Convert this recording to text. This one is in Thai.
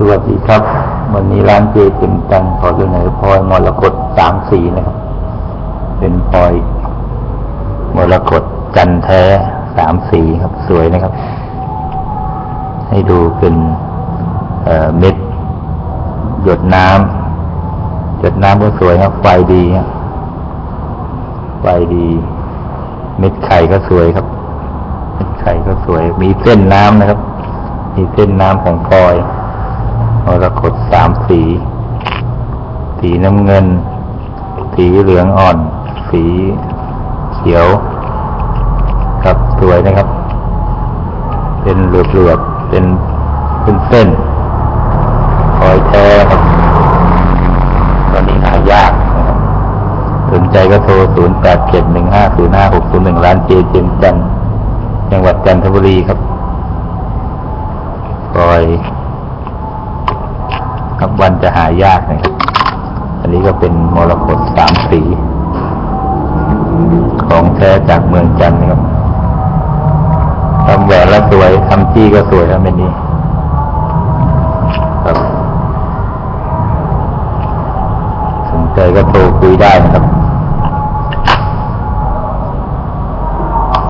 สวัสดีครับ วันนี้ร้านเจเต็มตังขอเสนอพลอยมรกตสามสีนะครับ เป็นพลอยมรกตจันแท้สามสีครับ สวยนะครับ ให้ดูเป็นเเม็ด หยดน้ำหยดน้ำก็สวยครับ ไฟดีครับไฟดี เม็ดไข่ก็สวยครับ เม็ดไข่ก็สวย มีเส้นน้ำนะครับ มีเส้นน้ำของพลอย มรกตสามสี สีน้ำเงิน สีเหลืองอ่อน สีเขียว ครับสวยนะครับ เป็นเหลือบๆเป็นเป็นเส้นพลอยแท้ครับตอนนี้หายากนะครับสนใจก็โทร 0 8 7 1 5 0 5 6 0 1 ร้านเจเจมจันทร์จังหวัดจันทบุรีครับปล่อย ครับวันจะหายากนะครับ อันนี้ก็เป็นมรกตสามสี ของแท้จากเมืองจันทร์นะครับทำแหวนแล้วสวยทำจี้ก็สวยครับเป็นนี้ครับสนใจก็โทรคุยได้นะครับ